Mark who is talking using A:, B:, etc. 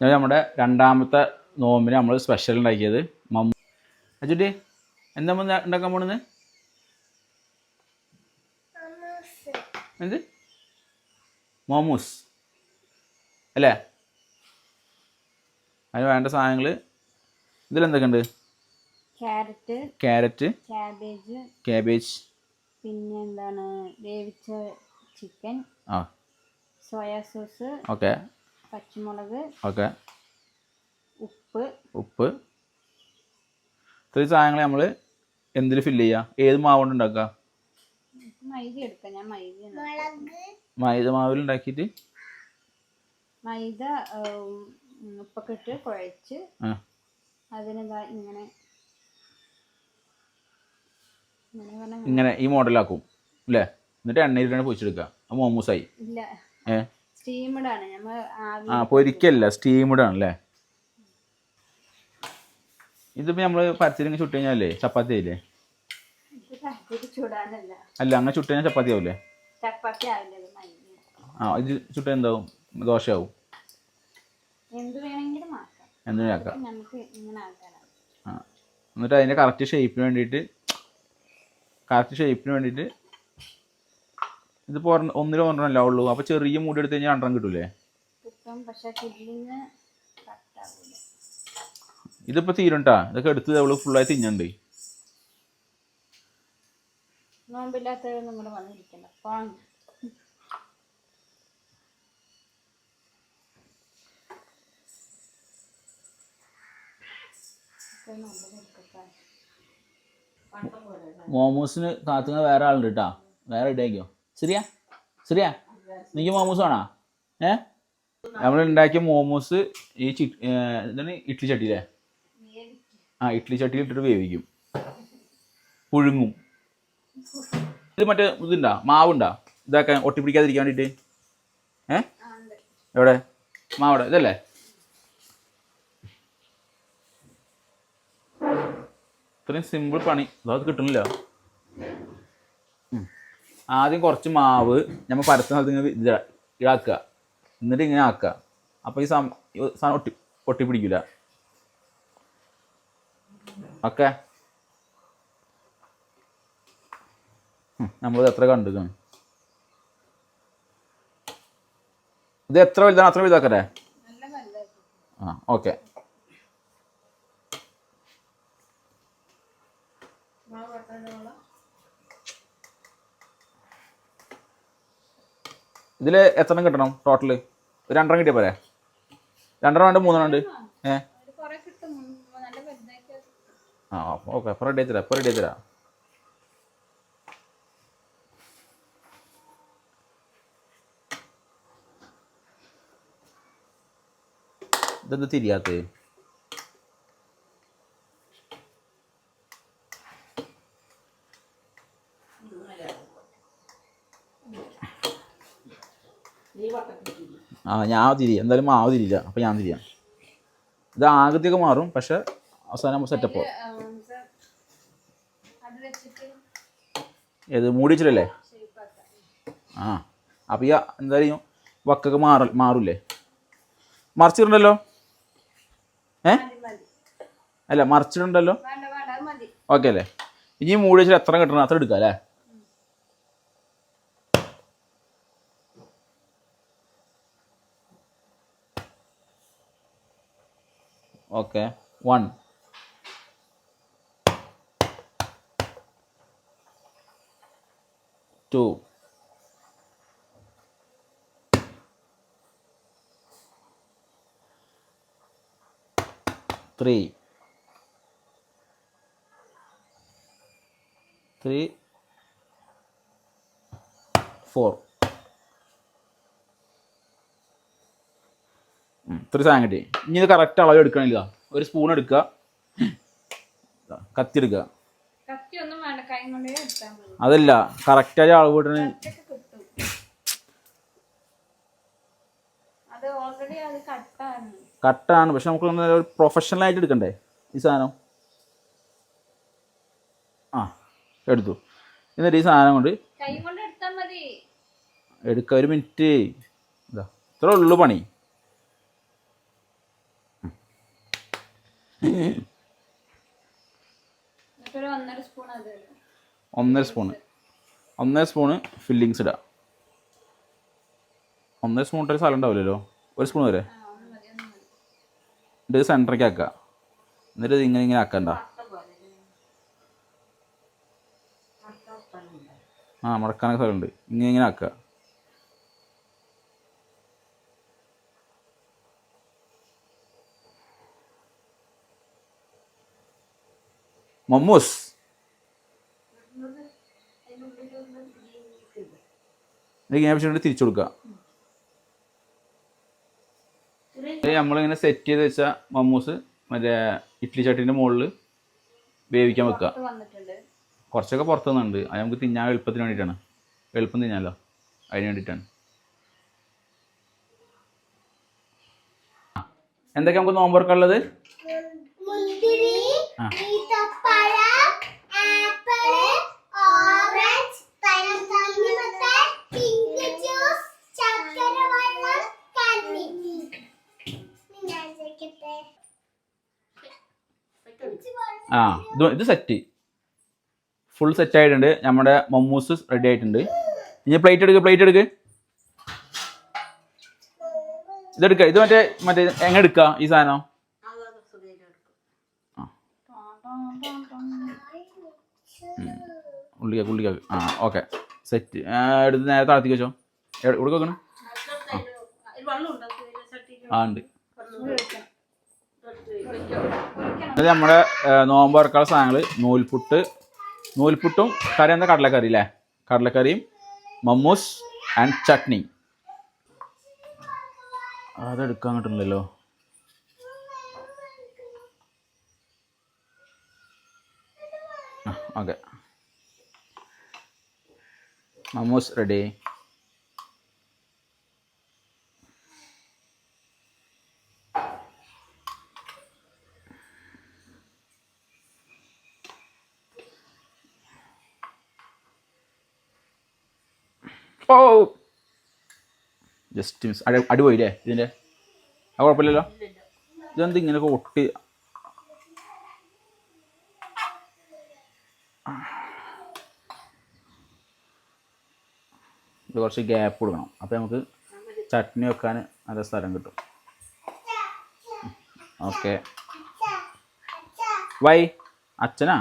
A: ഞാൻ നമ്മുടെ രണ്ടാമത്തെ നോമ്പിന് നമ്മൾ സ്പെഷ്യൽ ഉണ്ടാക്കിയത് മമ്മൂ അച്ചുട്ടി എന്താ ഉണ്ടാക്കാൻ പോണത്? എന്ത്? മോമൂസ് അല്ലേ? അതിന് വേണ്ട സാധനങ്ങൾ ഇതിലെന്തൊക്കെയുണ്ട്
B: ക്യാരറ്റ്
A: ക്യാരറ്റ്
B: ക്യാബേജ്
A: കാബേജ്
B: പിന്നെ എന്താണ് വേവിച്ച ചിക്കൻ
A: ആ.
B: Soya sauce
A: okay.
B: പച്ചമുളക്
A: ഓക്കെ.
B: ഉപ്പ്.
A: ഉപ്പ്. ഇത്രയും സാധനങ്ങൾ നമ്മൾ എന്തിൽ ഫില്ല് ചെയ്യുക ഏത് മാവ് കൊണ്ട് ഉണ്ടാക്കുക
B: മൈദ എടുക്കാം. ഞാൻ മൈദ
A: മൈദ മാവിൽ ഉണ്ടാക്കിയിട്ട്
B: മൈദ ഉപ്പൊക്കെ ഇട്ട് കുഴച്ച് അതിനെന്താ ഇങ്ങനെ ഇങ്ങനെ
A: ഈ മോഡലാക്കും. അല്ലേ എന്നിട്ട് എണ്ണയിലാണ് പൊരിച്ചെടുക്കുക ആ മോമൂസായി.
B: ഇല്ല.
A: ഏ
B: ആണ് നമ്മൾ
A: ആ പൊരിക്കല്ല സ്റ്റീംഡ് അല്ലേ ഇതിപ്പോ നമ്മൾ പരത്തിലിങ്ങനെ ചുട്ട് കഴിഞ്ഞാലേ ചപ്പാത്തി ആയില്ലേ? അല്ല അങ്ങനെ ചുട്ട് കഴിഞ്ഞാൽ ചപ്പാത്തി ആവില്ല ആ ഇത് ചുട്ട് എന്താവും? ദോശയാവും. എന്തിനും ആക്കാം. എന്നിട്ട് അതിന്റെ കറക്റ്റ് ഷേപ്പിന് വേണ്ടിയിട്ട് കറക്റ്റ് ഷേപ്പിന് വേണ്ടിയിട്ട് ഒരെണ്ണം- ഒന്നിലോ ഒരെണ്ണമല്ല ഉള്ളൂ? അപ്പൊ ചെറിയ മൂടി എടുത്ത് കഴിഞ്ഞാൽ രണ്ടെണ്ണം കിട്ടൂലേ? ഇതിപ്പോ തീരണ്ടാ ഇതൊക്കെ എടുത്ത് അവൾ ഫുള്ളായി തിന്നണ്ട്
B: നോമ്പില്ലാത്തവരൊന്നും കൂടെ വന്നിരിക്കണ്ട പോണം
A: മോമോസിന് കാത്തുന്ന വേറെ ആളുണ്ട് കേട്ടാ. വേറെ ഇടയ്ക്കോ ശരിയാ ശരിയാ എനിക്ക് മോമോസ് വേണോ? ഏ? നമ്മൾ ഉണ്ടാക്കിയ മോമോസ് ഈ ചി ഇഡ്ലി ഇഡ്ഡലി ചട്ടിയില്ലേ ആ ഇഡ്ഡലി ചട്ടിയിൽ ഇട്ടിട്ട് വേവിക്കും. പുഴുങ്ങും. ഇത് മറ്റേ ഇതുണ്ടാ? മാവുണ്ടാ? ഇതാക്കാൻ ഒട്ടിപ്പിടിക്കാതിരിക്കാൻ വേണ്ടിയിട്ട് ഏ? എവിടെ? മാവിടെ? ഇതല്ലേ? ഇത്രയും സിമ്പിൾ പണി. അതൊക്കെ കിട്ടുന്നില്ല. ആദ്യം കുറച്ച് മാവ് നമ്മൾ പരത്തുന്ന സ്ഥലത്ത് ഇങ്ങനെ ഇത് ഇതാക്കുക. എന്നിട്ട് ഇങ്ങനെ ആക്കുക. അപ്പോൾ ഈ സാധനം ഒട്ടി ഒട്ടിപ്പിടിക്കില്ല ഓക്കെ? നമ്മളിത് എത്ര കണ്ടിരിക്കണം ഇത് എത്ര വലുതാണ്? അത്ര വലുതാക്കട്ടെ? ആ ഓക്കെ. ഇതിൽ എത്ര എണ്ണം കിട്ടണം ടോട്ടൽ രണ്ടെണ്ണം കിട്ടിയ പോരെ? രണ്ടെണ്ണം ഉണ്ട് മൂന്നെണ്ണം ഉണ്ട്. ഏ?
B: ഒരു
A: ആ ഓക്കെ എപ്പോൾ റെഡി തരാം എപ്പോൾ റെഡി തരാം. ഇതെന്ത് തിരിയാത്തത് ആ ഞാൻ തിരി എന്തായാലും മാവ് തിരിയില്ല അപ്പം ഞാൻ തിരിയാം. ഇത് ആകൃതിയൊക്കെ മാറും പക്ഷെ അവസാനം സെറ്റപ്പ് ഏത് മൂടി വെച്ചിട്ടല്ലേ? ആ അപ്പം ഈ എന്തായാലും വക്കൊക്കെ മാറ മാറൂലേ മറിച്ചിട്ടുണ്ടല്ലോ? ഏ? അല്ല മറിച്ചിട്ടുണ്ടല്ലോ? ഓക്കെ അല്ലേ? ഇനി മൂടി വെച്ചിട്ട് എത്ര കിട്ടണം? അത്ര എടുക്കാം അല്ലേ? Okay one two three three four ഇത്ര സാധനം കിട്ടി. ഇനി ഇത് കറക്റ്റ് അളവ് എടുക്കണില്ല. ഒരു സ്പൂൺ എടുക്കുക. കത്തി എടുക്കുക
B: അതല്ല ഒന്നും വേണ്ട കൈ കൊണ്ടേ എടുത്താൽ മതി.
A: അതല്ല കറക്റ്റായ അളവ് കിട്ടണ.
B: കട്ടാണ്.
A: പക്ഷെ നമുക്ക് ഒരു പ്രൊഫഷണൽ ആയിട്ട് എടുക്കണ്ടേ ഈ സാധനം? ആ എടുത്തു. എന്നിട്ട് ഈ സാധനം കൊണ്ട് എടുക്ക. ഒരു മിനിറ്റ് ഇതാ ഇത്രേ ഉള്ളു പണി.
B: ഒന്നര
A: സ്പൂണ്. ഒന്നര സ്പൂണ് ഫില്ലിങ്സ് ഇടുക ഒന്നര സ്പൂൺ ഇട്ടൊരു സ്ഥലം ഉണ്ടാവില്ലല്ലോ? ഒരു സ്പൂൺ വരെ. ഇത് സെന്ററിലേക്ക് ആക്കുക എന്നിട്ട് ഇങ്ങനെ ഇങ്ങനെ ആക്കണ്ട. ആ മടക്കാനൊക്കെ സ്ഥലമുണ്ട്. ഇങ്ങനെ ഇങ്ങനെ ആക്കുക മമ്മൂസ് ഇങ്ങനെ വെച്ചിട്ട് തിരിച്ചു കൊടുക്കുക നമ്മളിങ്ങനെ സെറ്റ് ചെയ്ത് വെച്ച മമ്മൂസ് മറ്റേ ഇഡ്ഡലി ചട്ടിന്റെ മുകളിൽ വേവിക്കാൻ വെക്കുക കുറച്ചൊക്കെ പുറത്തു നിന്നുണ്ട് അത് നമുക്ക് തിന്നാൻ എളുപ്പത്തിന് വേണ്ടിയിട്ടാണ്. എളുപ്പം തിന്നാലോ? അതിന് വേണ്ടിയിട്ടാണ്. എന്തൊക്കെ നമുക്ക് നോമ്പുറക്കുള്ളത്
C: മുന്തിരി
A: ആ. ഇത് ഇത് സെറ്റ് ഫുൾ സെറ്റ് ആയിട്ടുണ്ട്. നമ്മുടെ മമ്മൂസ് റെഡി ആയിട്ടുണ്ട്. ഇനി പ്ലേറ്റ് എടുക്ക് പ്ലേറ്റ് എടുക്ക്. ഇതെടുക്ക ഇത് മറ്റേ മറ്റേ എങ്ങനെ എടുക്കുക ഈ സാധനം? ഉള്ളിക്കാക്ക് ഉള്ളിക്കാക്ക് ആ ഓക്കെ സെറ്റ് എടുത്ത് നേരെ താഴത്തേക്ക് വെച്ചോ. എവിടെ കൊടുക്കണം ആ ഉണ്ട്. ഇത് നമ്മുടെ നോമ്പ് തുറക്കാനുള്ള സാധനങ്ങൾ നൂൽപുട്ട്. നൂൽപുട്ടും കറി എന്താ? കടലക്കറി അല്ലേ? കടലക്കറിയും മമ്മൂസ് ആൻഡ് ചട്നി. അതെടുക്കാൻ കിട്ടുന്നില്ലല്ലോ. ഓക്കെ. മമ്മൂസ് റെഡി ഓ. ജസ്റ്റ് മിസ് അടി അടി പോയില്ലേ ഇതിന്റെ? അത് കുഴപ്പമില്ലല്ലോ? ഇതെന്ത് ഇങ്ങനെ ഒട്ടി ഇത് കുറച്ച് ഗ്യാപ്പ് കൊടുക്കണം. അപ്പോൾ നമുക്ക് ചട്നി വെക്കാൻ നല്ല സ്ഥലം കിട്ടും. ഓക്കെ വൈ അച്ഛനാ?